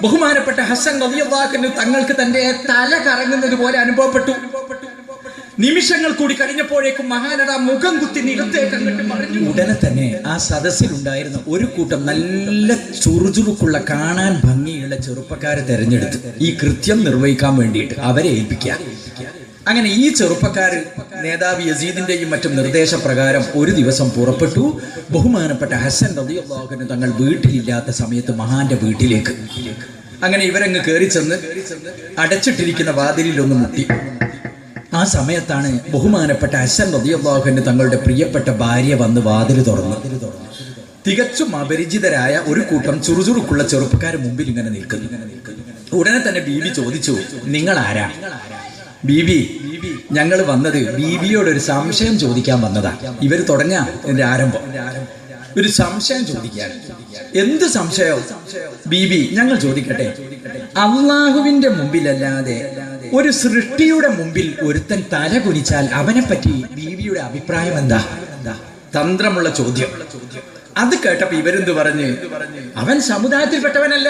ബഹുമാനപ്പെട്ട ഹസൻ റളിയല്ലാഹു തങ്ങൾക്ക് തന്റെ തല കറങ്ങുന്നത് പോലെ അനുഭവപ്പെട്ടു. നിമിഷങ്ങൾ കൂടി കഴിഞ്ഞപ്പോഴേക്കും മഹാനട മുഖം കുത്തി നിലത്തേക്ക് ഉടനെ തന്നെ ആ സദസ്സിലുണ്ടായിരുന്ന ഒരു കൂട്ടം നല്ല ചുറുചുറുക്കുള്ള കാണാൻ ഭംഗിയുള്ള ചെറുപ്പക്കാരെ തെരഞ്ഞെടുത്ത് ഈ കൃത്യം നിർവഹിക്കാൻ വേണ്ടിയിട്ട് അവരെ ഏൽപ്പിക്കുക. അങ്ങനെ ഈ ചെറുപ്പക്കാർ നേതാവ് യസീദിന്റെയും മറ്റും നിർദ്ദേശപ്രകാരം ഒരു ദിവസം പുറപ്പെട്ടു. ബഹുമാനപ്പെട്ട ഹസൻ റബിയുള്ളാഹുവിന് തങ്ങൾ വീട്ടിലില്ലാത്ത സമയത്ത് മഹാന്റെ വീട്ടിലേക്ക്. അങ്ങനെ ഇവരങ്ങ് കയറി ചെന്ന് അടച്ചിട്ടിരിക്കുന്ന വാതിലിൽ മുട്ടി. ആ സമയത്താണ് ബഹുമാനപ്പെട്ട ഹസൻ റബിയുള്ളാഹുവിന് തങ്ങളുടെ പ്രിയപ്പെട്ട ഭാര്യ വന്ന് വാതിൽ തുറന്നു. തികച്ചും അപരിചിതരായ ഒരു കൂട്ടം ചുറുചുറുക്കുള്ള ചെറുപ്പക്കാരെ മുമ്പിൽ ഇങ്ങനെ നിൽക്കുന്നു. ഉടനെ തന്നെ ബീബി ചോദിച്ചു നിങ്ങൾ ആരാ ബീബി ഞങ്ങൾ വന്നത് ബീബിയോട് ഒരു സംശയം ചോദിക്കാൻ വന്നതാ. ഇവർ തുടങ്ങ എന്റെ ആരംഭം. ഒരു സംശയം ചോദിക്കാൻ എന്ത് സംശയം? ബീബി ഞങ്ങൾ ചോദിക്കട്ടെ. അള്ളാഹുവിന്റെ മുമ്പിലല്ലാതെ ഒരു സൃഷ്ടിയുടെ മുമ്പിൽ ഒരുത്തൻ തല കുനിച്ചാൽ അവനെ പറ്റി ബീവിയുടെ അഭിപ്രായം എന്താ? തന്ത്രമുള്ള ചോദ്യം. അത് കേട്ടപ്പോ ഇവരെന്ത് പറഞ്ഞ്? അവൻ സമുദായത്തിൽപ്പെട്ടവനല്ല.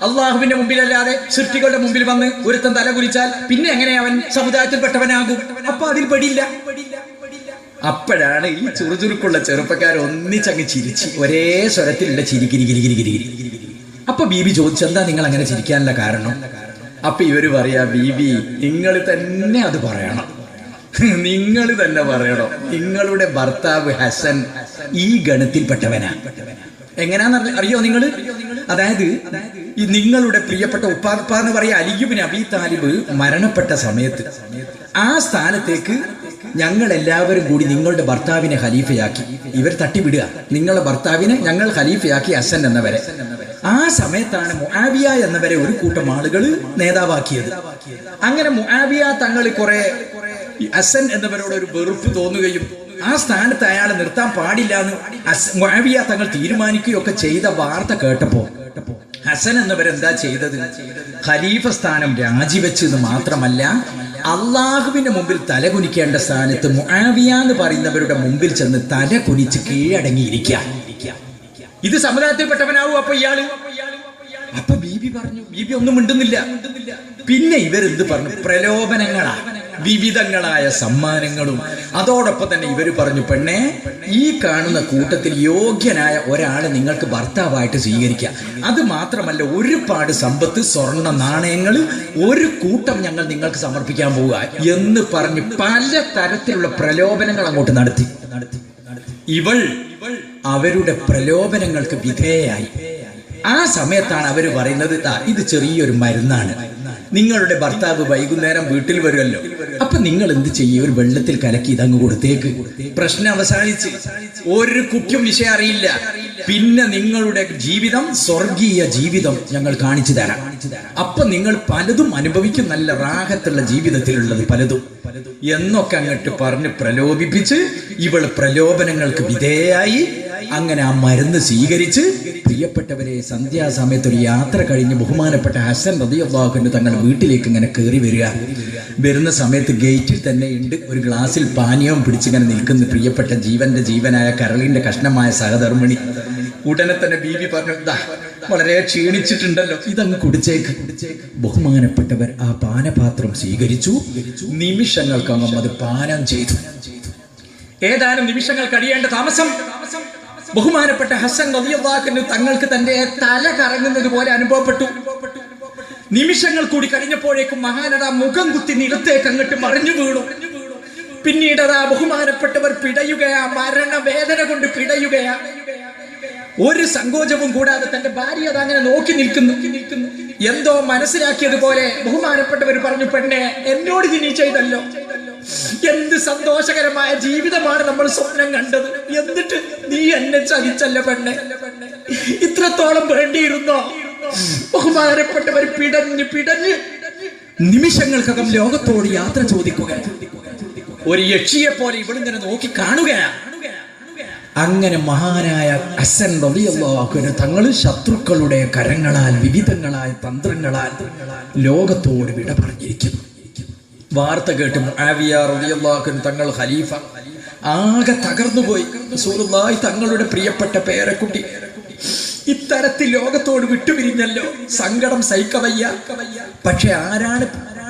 അള്ളാഹുവിന്റെ മുമ്പിലല്ലാതെ സൃഷ്ടികളുടെ മുമ്പിൽ വന്ന് ഒരുത്തൻ തല കുലിച്ചാൽ പിന്നെ എങ്ങനെ അവൻ സമുദായത്തിൽപ്പെട്ടവനാകും? അപ്പൊ അതിൽ പെടില്ല അപ്പോഴാണ് ഈ ചുറുചുറുക്കുള്ള ചെറുപ്പക്കാർ ഒന്നിച്ചങ്ങ് ചിരിച്ച് ഒരേ സ്വരത്തിലുള്ള ചിരി കിരി കിരി കിരി കിരി കിരി അപ്പൊ ബീബി ചോദിച്ചു എന്താ നിങ്ങൾ അങ്ങനെ ചിരിക്കാനുള്ള കാരണം? അപ്പൊ ഇവർ പറയാ ബീബി നിങ്ങൾ തന്നെ അത് പറയണം. നിങ്ങൾ തന്നെ പറയണം. നിങ്ങളുടെ ഭർത്താവ് ഹസൻ ഈ ഗണത്തിൽപ്പെട്ടവനാ. എങ്ങനെയാന്ന് അറിയോ നിങ്ങൾ അതായത് ഈ നിങ്ങളുടെ പ്രിയപ്പെട്ട ഉപ്പാപ്പ എന്ന് പറയാ അലിയുബിൻ അബി താലിബ് മരണപ്പെട്ട സമയത്ത്. ആ സ്ഥാനത്തേക്ക് ഞങ്ങൾ എല്ലാവരും കൂടി നിങ്ങളുടെ ഭർത്താവിനെ ഖലീഫയാക്കി. ഇവർ തട്ടിവിടുക. നിങ്ങളുടെ ഭർത്താവിനെ ഞങ്ങൾ ഖലീഫയാക്കി അസൻ എന്നവരെ. ആ സമയത്താണ് മുഹാബിയ എന്നവരെ ഒരു കൂട്ടം ആളുകൾ നേതാവാക്കിയത്. അങ്ങനെ മുഹാബിയ തങ്ങൾ കുറെ അസൻ എന്നവരോട് ഒരു വെറുപ്പ് തോന്നുകയും ആ സ്ഥാനത്ത് അയാളെ നിർത്താൻ പാടില്ല എന്ന് മുആവിയ തങ്ങൾ തീരുമാനിക്കുകയൊക്കെ ചെയ്ത വാർത്ത കേട്ടപ്പോ ഹസൻ എന്നവരെന്താ ചെയ്തത്? ഖലീഫ സ്ഥാനം രാജിവെച്ചത് മാത്രമല്ല അള്ളാഹുവിന്റെ മുമ്പിൽ തല കുനിക്കേണ്ട സ്ഥാനത്ത് മുആവിയ എന്ന് പറയുന്നവരുടെ മുമ്പിൽ ചെന്ന് തല കുനിച്ച് കീഴടങ്ങിയിരിക്കുക ഇത് സമുദായത്തിൽപ്പെട്ടവനാവും അപ്പൊ ഇയാൾ? അപ്പൊ ബീബി പറഞ്ഞു ബീബി ഒന്നും മിണ്ടുന്നില്ല. പിന്നെ ഇവരെന്ത് പറഞ്ഞു? പ്രലോഭനങ്ങളാ. വിവിധങ്ങളായ സമ്മാനങ്ങളും. അതോടൊപ്പം തന്നെ ഇവർ പറഞ്ഞു പെണ്ണെ ഈ കാണുന്ന കൂട്ടത്തിൽ യോഗ്യനായ ഒരാളെ നിങ്ങൾക്ക് ഭർത്താവായിട്ട് സ്വീകരിക്കുക അത് മാത്രമല്ല ഒരുപാട് സമ്പത്ത് സ്വർണ നാണയങ്ങൾ ഒരു കൂട്ടം ഞങ്ങൾ നിങ്ങൾക്ക് സമർപ്പിക്കാൻ പോവുക എന്ന് പറഞ്ഞ് പല തരത്തിലുള്ള പ്രലോഭനങ്ങൾ അങ്ങോട്ട് നടത്തി. നടത്തി ഇവൾ അവരുടെ പ്രലോഭനങ്ങൾക്ക് വിധേയായി ആ സമയത്താണ് അവർ പറയുന്നത് "ദാ, ഇത് ചെറിയൊരു മരുന്നാണ്. നിങ്ങളുടെ ഭർത്താവ് വൈകുന്നേരം വീട്ടിൽ വരുമല്ലോ. അപ്പൊ നിങ്ങൾ എന്ത് ചെയ്യും? ഒരു വെള്ളത്തിൽ കലക്കി ഇതങ്ങ് കൊടുത്തേക്ക്. പ്രശ്നം അവസാനിച്ച് ഒരു കുറ്റം വിഷയം അറിയില്ല. പിന്നെ നിങ്ങളുടെ ജീവിതം സ്വർഗീയ ജീവിതം ഞങ്ങൾ കാണിച്ചു തരാം. അപ്പൊ നിങ്ങൾ പലതും അനുഭവിക്കും. നല്ല റാഹത്തുള്ള ജീവിതത്തിലുള്ളത് പലതും. എന്നൊക്കെ അങ്ങോട്ട് പറഞ്ഞ് പ്രലോഭിപ്പിച്ച് ഇവൾ പ്രലോഭനങ്ങൾക്ക് വിധേയായി. അങ്ങനെ ആ മരുന്ന് സ്വീകരിച്ച് പ്രിയപ്പെട്ടവരെ സന്ധ്യാസമയത്ത് ഒരു യാത്ര കഴിഞ്ഞ് ബഹുമാനപ്പെട്ട ഹസൻ റതിയുള്ളാഹുവിന്റെ തങ്ങളുടെ വീട്ടിലേക്ക് ഇങ്ങനെ കയറി വരിക. വരുന്ന സമയത്ത് ഗേറ്റിൽ തന്നെ ഉണ്ട് ഒരു ഗ്ലാസ്സിൽ പാനീയം പിടിച്ചിങ്ങനെ നിൽക്കുന്ന പ്രിയപ്പെട്ട ജീവന്റെ ജീവനായ കരളിന്റെ കഷ്ണമായ സഹധർമ്മിണി. ഉടനെ തന്നെ ബീവി പറഞ്ഞു "ദാ, വളരെ ക്ഷീണിച്ചിട്ടുണ്ടല്ലോ ഇതങ്ങ് കുടിച്ചേക്ക്. ബഹുമാനപ്പെട്ടവർ ആ പാനപാത്രം സ്വീകരിച്ചു. നിമിഷങ്ങൾക്കങ്ങം അത് പാനം ചെയ്തു. ഏതാനും നിമിഷങ്ങൾ കഴിയേണ്ട താമസം. ബഹുമാനപ്പെട്ട ഹസൻ റളിയല്ലാഹു തങ്ങൾക്ക് തന്റെ തല കറങ്ങുന്നത് പോലെ അനുഭവപ്പെട്ടു. നിമിഷങ്ങൾ കൂടി കഴിഞ്ഞപ്പോഴേക്കും മഹാനട മുഖം കുത്തി നിലത്തേക്ക് അങ്ങോട്ട് മറിഞ്ഞു വീണു. പിന്നീട് അതാ ബഹുമാനപ്പെട്ടവർ പിടയുകയാ മരണവേദന കൊണ്ട് പിടയുകയാ. ഒരു സങ്കോചവും കൂടാതെ തന്റെ ഭാര്യ അത് അങ്ങനെ നോക്കി നിൽക്കുന്നു. എന്തോ മനസ്സിലാക്കിയതുപോലെ ബഹുമാനപ്പെട്ടവർ പറഞ്ഞു പെണ്ണെ എന്നോട് ഇനി ചെയ്തല്ലോ. എന്ത് സന്തോഷകരമായ ജീവിതമാണ് നമ്മൾ സ്വപ്നം കണ്ടത്. എന്നിട്ട് നീ എന്നെ ചതിച്ചല്ല പെണ്ണെ? ഇത്രത്തോളം വേണ്ടിയിരുന്നോ? ബഹുമാനപ്പെട്ടവർ പിടഞ്ഞ് പിടഞ്ഞ് നിമിഷങ്ങൾക്കകം ലോകത്തോട് യാത്ര ചോദിക്കുക. ഒരു യക്ഷിയെ പോലെ ഇവിടെ നിന്ന് നോക്കി കാണുകയാണ് അങ്ങനെ മഹാനായ അസൻ റളിയല്ലാഹുവിന് തങ്ങൾ ശത്രുക്കളുടെ കരങ്ങളാൽ വിവിധങ്ങളായ തന്ത്രങ്ങളാൽ ലോകത്തോട് വിട പറഞ്ഞിരിക്കുന്നു വാർത്ത കേട്ട് റളിയല്ലാഹു തങ്ങൾ ഖലീഫ. ആകെ തകർന്നുപോയി. റസൂലുള്ളാഹി തങ്ങളുടെ പ്രിയപ്പെട്ട പേരക്കുട്ടി. ഇത്തരത്തിൽ ലോകത്തോട് വിട്ടുപിരിഞ്ഞല്ലോ. സങ്കടം സഹിക്കവയ്യ. പക്ഷെ ആരാണ്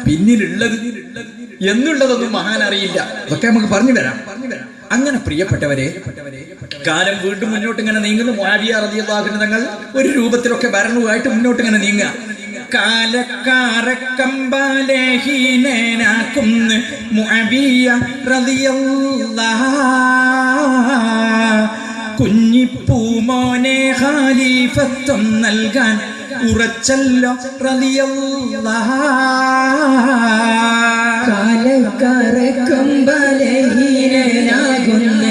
പിന്നിലുള്ളത്? എന്നുള്ളതൊന്നും മഹാൻ അറിയില്ല. അതൊക്കെ നമുക്ക് പറഞ്ഞു വരാം. അങ്ങനെ പ്രിയപ്പെട്ടവരെ കാലം വീണ്ടും മുന്നോട്ട് ഇങ്ങനെ നീങ്ങുന്നു മുആവിയ തങ്ങൾ ഒരു രൂപത്തിലൊക്കെ ഭരണവുമായിട്ട് മുന്നോട്ട് ഇങ്ങനെ നീങ്ങുക. കാലക്കാരക്കമ്പാലേഹീനാക്കുന്നു മുഅബിയ റളിയല്ലാഹ്. കുഞ്ഞിപ്പൂമോനെ ഖാലിഫത്വം നൽകാൻ ഉറച്ചല്ലോ റളിയല്ലാഹ്. മുഅബിയ ബലഹീനനാകുന്ന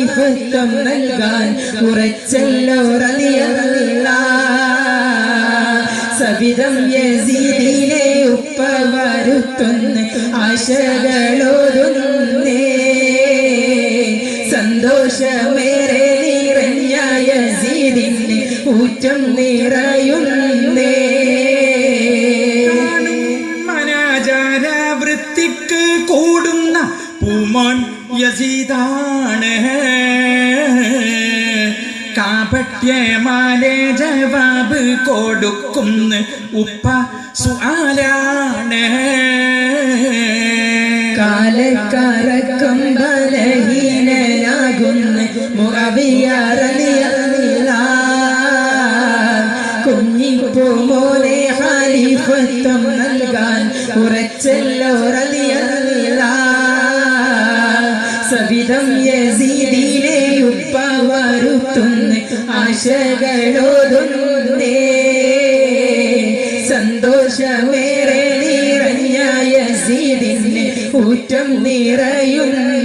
ഖലീഫത്വം നൽകാൻ ഉറച്ചല്ലോ റളിയല്ല സവിധം യസീദിനെ ഉപ്പ വരുത്തുന്ന ആശകളോതുന്നേ സന്തോഷമേറെ നിറഞ്ഞ യസീദിന്റെ ഊറ്റം നിറയുന്നേ. പൂമോൻ യസീദാണ് കാപട്യമാലെ ജവാബ് കൊടുക്കുന്ന ഉപ്പ സുആലാണ്. കാലക്കറക്കം ബലഹീനനാകുന്ന മുഅവിയറിയല്ല കുഞ്ഞിപ്പൂമോനെ ഖലീഫത്വം നൽകാൻ ഉറച്ചല്ലോ റളിയല്ല സവിധം യസീദിനെ ഉപ്പ വരുത്തുന്ന ആശകളോതുന്നേ സന്തോഷമേറെ നിറഞ്ഞ യസീദിന് ഊറ്റം നിറയുന്നേ.